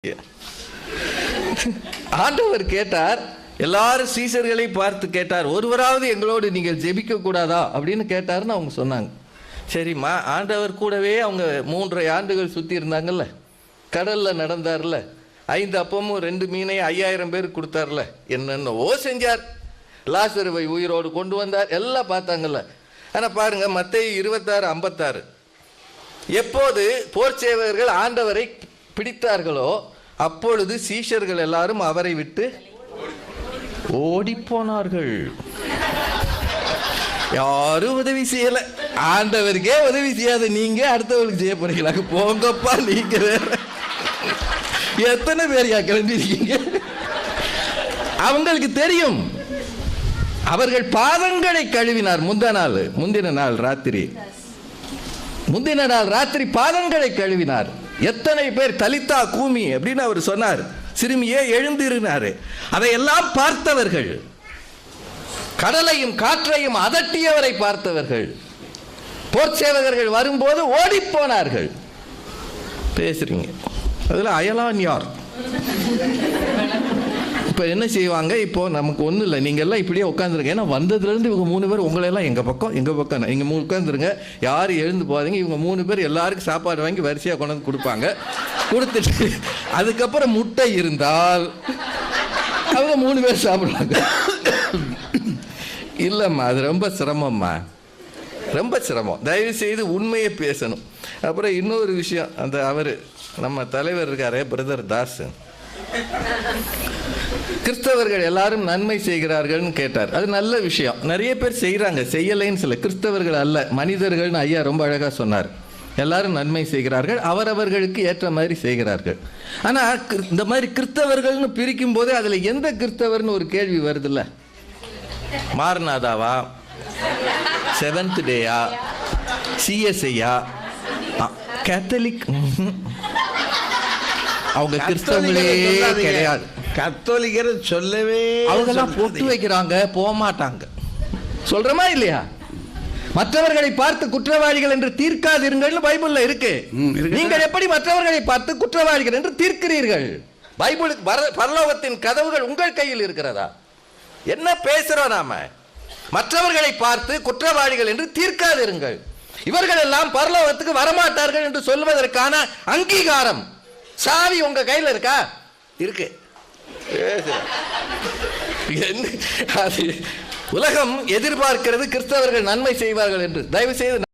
ஆண்டவர் கேட்டார் எல்லாரும் சீசர்களை பார்த்து கேட்டார் ஒருவராவது எங்களோடு நீங்கள் ஜெபிக்க கூடாதா? அப்படின்னு கேட்டாருன்னு அவங்க சொன்னாங்க. சரிம்மா ஆண்டவர் கூடவே அவங்க மூன்றரை ஆண்டுகள் சுற்றி இருந்தாங்கல்ல. கடலில் நடந்தார்ல. ஐந்து அப்பமும் ரெண்டு மீனையும் ஐயாயிரம் பேர் கொடுத்தார்ல. என்னென்னவோ செஞ்சார். லாசருவை உயிரோடு கொண்டு வந்தார். எல்லாம் பார்த்தாங்கல்ல. ஆனால் பாருங்கள் மற்ற இருபத்தாறு ஐம்பத்தாறு. எப்போது போர் சேவகர்கள் ஆண்டவரை பிடித்தார்களோ அப்பொழுது சீஷர்கள் எல்லாரும் அவரை விட்டு ஓடிப்போனார்கள். யாரும் உதவி செய்யல. ஆண்டவருக்கே உதவி செய்யாத. நீங்க அடுத்தவர்களுக்கு செய்ய போறீங்களா? போங்கப்பா நீங்க எத்தனை பேர் யா அவங்களுக்கு தெரியும். அவர்கள் பாதங்களை கழுவினார். முந்த நாள் முந்தின நாள் ராத்திரி. முந்தின நாள் ராத்திரி பாதங்களை கழுவினார். எத்தனை பேர் தலித்தா கூமி அப்படின்னு அவர் சொன்னார். சிறுமியே எழுந்திருந்தாரு அதையெல்லாம் பார்த்தவர்கள் கடலையும் காற்றையும் அதட்டியவரை பார்த்தவர்கள். போர்ச்சேவகர்கள் வரும்போது வரும்போது ஓடிப்போனார்கள். பேசுறீங்க. அதில் அயலான் யார்? இப்போ என்ன செய்வாங்க? இப்போ நமக்கு ஒன்றும் இல்லை. நீங்கள் எல்லாம் இப்படியே உட்காந்துருங்க ஏன்னா வந்ததுலேருந்து இவங்க மூணு பேர் உங்களெல்லாம் எங்கள் பக்கம் எங்கள் பக்கம் இங்கே மூணு உட்காந்துருங்க யார் எழுந்து போகாதீங்க. இவங்க மூணு பேர் எல்லாருக்கும் சாப்பாடு வாங்கி வரிசையாக கொண்டாந்து கொடுப்பாங்க. கொடுத்துட்டு அதுக்கப்புறம் முட்டை இருந்தால் அவங்க மூணு பேர் சாப்பிடுவாங்க. இல்லைம்மா அது ரொம்ப சிரமம்மா. ரொம்ப சிரமம். தயவு செய்து உண்மையை பேசணும். அப்புறம் இன்னொரு விஷயம். அந்த அவர் நம்ம தலைவர் இருக்காரே பிரதர் தாஸ். கிறிஸ்தவர்கள் எல்லாரும் நன்மை செய்கிறார்கள்னு கேட்டார். அது நல்ல விஷயம். நிறைய பேர் செய்கிறாங்க செய்யலைன்னு சொல்ல கிறிஸ்தவர்கள் அல்ல. மனிதர்கள்னு ஐயா ரொம்ப அழகாக சொன்னார். எல்லாரும் நன்மை செய்கிறார்கள். அவரவர்களுக்கு ஏற்ற மாதிரி செய்கிறார்கள். ஆனால் இந்த மாதிரி கிறிஸ்தவர்கள்னு பிரிக்கும் போதே அதில் எந்த கிறிஸ்தவர்னு ஒரு கேள்வி வருதுல்ல? மாரநாதாவா? செவன்த் டேயா சிஎஸ்ஐயா கேத்தலிக் அவங்க கிறிஸ்தவங்களே கிடையாது. கத்தோலிக்கர் சொல்லவே அவங்கெல்லாம் பொட்டு. வைக்கிறாங்க போக மாட்டாங்க சொல்றமா இல்லையா? மற்றவர்களை பார்த்து குற்றவாளிகள் என்று தீர்க்காதீர்கள்னு பைபிள்ல இருக்கு. நீங்கள் எப்படி மற்றவர்களை பார்த்து குற்றவாளிகள் என்று தீர்க்கிறீர்கள்? பைபிளுக்கு பர- பரலோகத்தின் கதவுகள் உங்கள் கையில் இருக்கிறதா? என்ன பேசுறோம் நாம? மற்றவர்களை பார்த்து குற்றவாளிகள் என்று தீர்க்காதிருங்கள். இவர்கள் எல்லாம் பரலோகத்துக்கு வரமாட்டார்கள் என்று சொல்வதற்கான அங்கீகாரம். சாவி உங்க கையில் இருக்கா? இருக்கு. அது உலகம் எதிர்பார்க்கிறது கிறிஸ்தவர்கள் நன்மை செய்வார்கள் என்று. தயவு செய்து